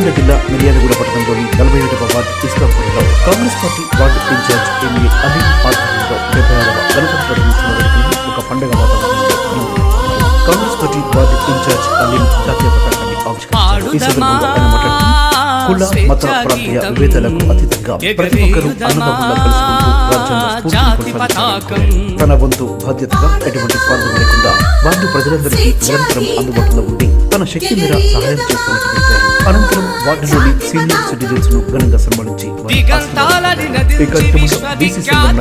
నల్గొండ జిల్లా మిర్యాలగూడ పట్టణంలోని నలభై ఒకటవ ward ఇస్లాంపూర్లో Congress party ward incharge MA Ali ఆధ్వర్యంలో డెబ్బై ఆరవ గణతంత్ర దినోత్సవ వేడుకలను ఒక పండుగ వాతావరణంలో. Congress party ward incharge Aleem జాతీయ పతాకాన్ని ఆవిష్కరించారు ఈ సందర్భంగా ఆయన మాట్లాడుతూ కుల మత ప్రాంతీయ విభేదాలకు అతీతంగా ప్రతి ఒక్కరూ కలుసుకుంటూ. తన వంతు బాధ్యతగా ఎటువంటి స్వార్థం లేకుండా వార్డు ప్రజలందరికీ నిరంతరం అందుబాటులో ఉండి తన శక్తి మేర సహాయం చేస్తున్నట్టు అనంతరం వార్డులోని సీనియర్ సిటిజన్స్ను ఘనంగా సన్మానించి. ఈ కార్యక్రమంలో బీసీ సంఘం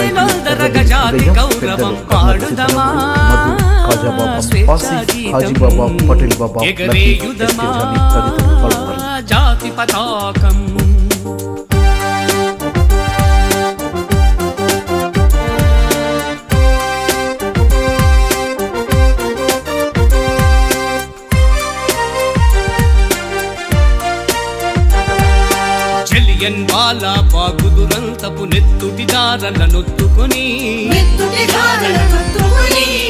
నదించి నాయకులు విశ్వవిఖ్యాతి పెద్దలు గౌరవం పెద్దలు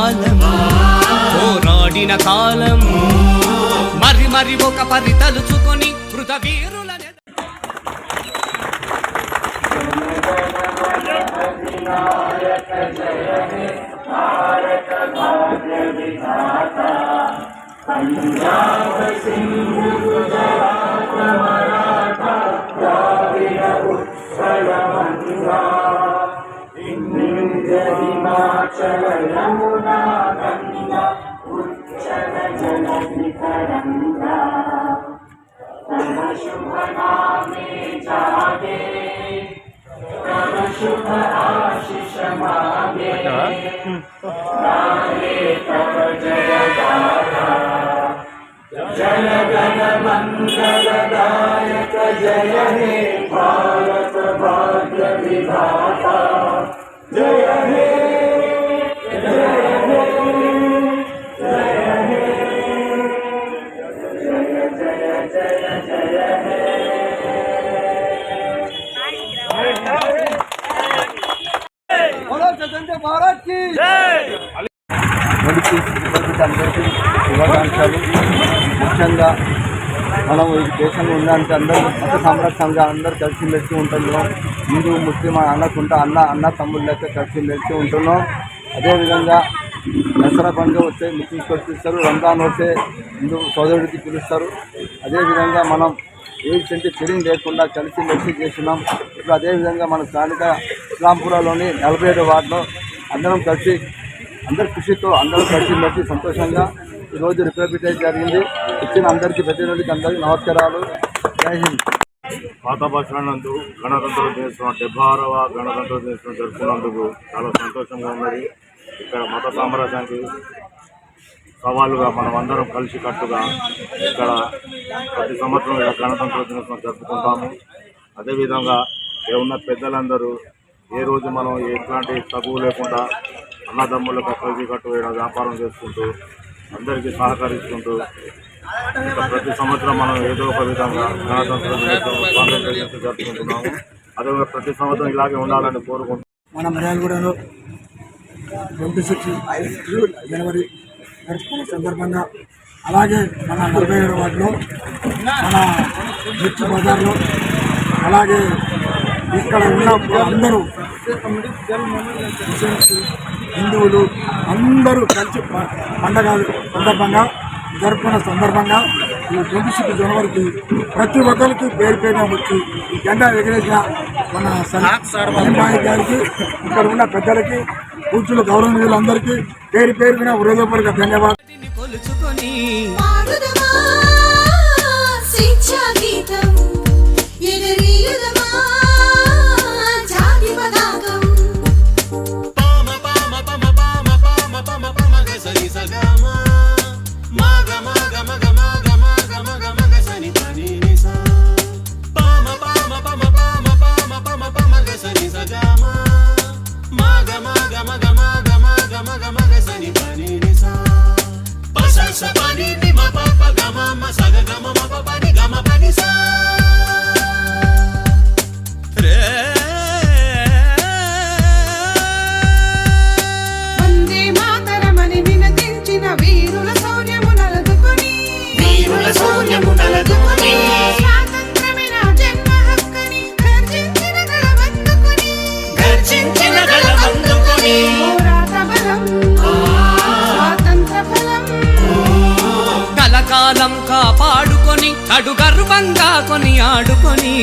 పాడుదమా మధు ఖాజా బాబా పాసి హాజీ బాబా పటేల్ బాబా లక్కీ, ఎగరేయుదమా ఎస్కే జానీ తదితరులు పాల్గొన్నారు జాతి పతాకం చెలియన్ వాల బాగుదురంతపు నెత్తుటి దారల నొత్తుకొని మెత్తుటి ధారలనొత్తుకొని, ఉరికొయ్యల చెరసాలల గోడల దారుణాలు తలకెత్తుకొని దారుణాలు తలకెత్తుకొని, పొగిలిన కాలం పోరాడిన కాలం మరి మరి ఒక పరి తలుచుకొని కృత శుభాకాంక్షలు ముఖ్యంగా మనం ఈ దేశంలో ఉండడానికి అందరూ మత సంరక్షణగా అందరూ కలిసి మెలిసి ఉంటున్నాం. హిందూ ముస్లిం అన్నకుంటా అన్న అన్న తమ్ముళ్ళు లెక్క కలిసి మెలిసి ఉంటున్నాం. అదేవిధంగా దసరా పండుగ వస్తే ముస్లింస్ పిలుస్తారు రంజాన్ వస్తే హిందూ సోదరుడికి పిలుస్తారు. అదేవిధంగా మనం ఏ చెంటి ఫీలింగ్ లేకుండా కలిసి మెలిసి చేస్తున్నాం. ఇప్పుడు అదేవిధంగా మన స్థానిక ఇస్లాంపురాలోని నలభై ఏడు వార్డులో అందరం కలిసి అందరి కృషితో అందరం కలిసి మెలిసి సంతోషంగా ఈరోజు రిపబ్లిక్ జరిగింది. ఇచ్చిన అందరికీ ప్రతినిధులకి అందరికీ నమస్కారాలు. జై హింద్. పాత బస్టాండ్ గణతంత్ర దినోత్సవం డెబ్బై ఆరవ గణతంత్ర దినోత్సవం జరుపుకున్నందుకు చాలా సంతోషంగా ఉన్నది. ఇక్కడ మత సామ్రాజ్యానికి సవాలుగా మనం అందరం కలిసి కట్టుగా ఇక్కడ ప్రతి సంవత్సరం ఇక్కడ గణతంత్ర దినోత్సవం జరుపుకుంటాము. అదేవిధంగా ఏమున్న ఉన్న పెద్దలందరూ ఏ రోజు మనం ఎట్లాంటి తగువ లేకుండా అన్నదమ్ములకు కలిసి కట్టు వేయడం వ్యాపారం చేసుకుంటూ అందరికీ సహకరిస్తుంటూ ఇంకా ప్రతి సంవత్సరం మనం ఏదో ఒక విధంగా గణతంత్ర దినోత్సవం జరుపుకుంటున్నాము. అదే ప్రతి సంవత్సరం ఇలాగే ఉండాలని కోరుకుంటున్నాం మన మిర్యాలగూడలో ట్వంటీ సిక్స్ జనవరి జరుపుకున్న సందర్భంగా అలాగే మన నలభై ఏడు వాటిలో మన మిర్చి బజార్లో అలాగే ఇక్కడ ఉన్న అందరూ ముస్లిమ్స్ హిందువులు అందరూ కలిసి పండగ సందర్భంగా జరుపుకున్న సందర్భంగా ఈ ట్వంటీ సిక్స్ జనవరికి ప్రతి ఒక్కరికి పేరు పేరున వచ్చి ఈ జెండా ఎగిరేసిన మన సంబాయి గారికి ఇక్కడ ఉన్న పెద్దలకి కూర్చులు గౌరవనీయులందరికీ పేరు పేరున హృదయపూర్వక ధన్యవాదాలు. కలకాలం కాపాడుకొని కడు బంగా కొని ఆడుకొని.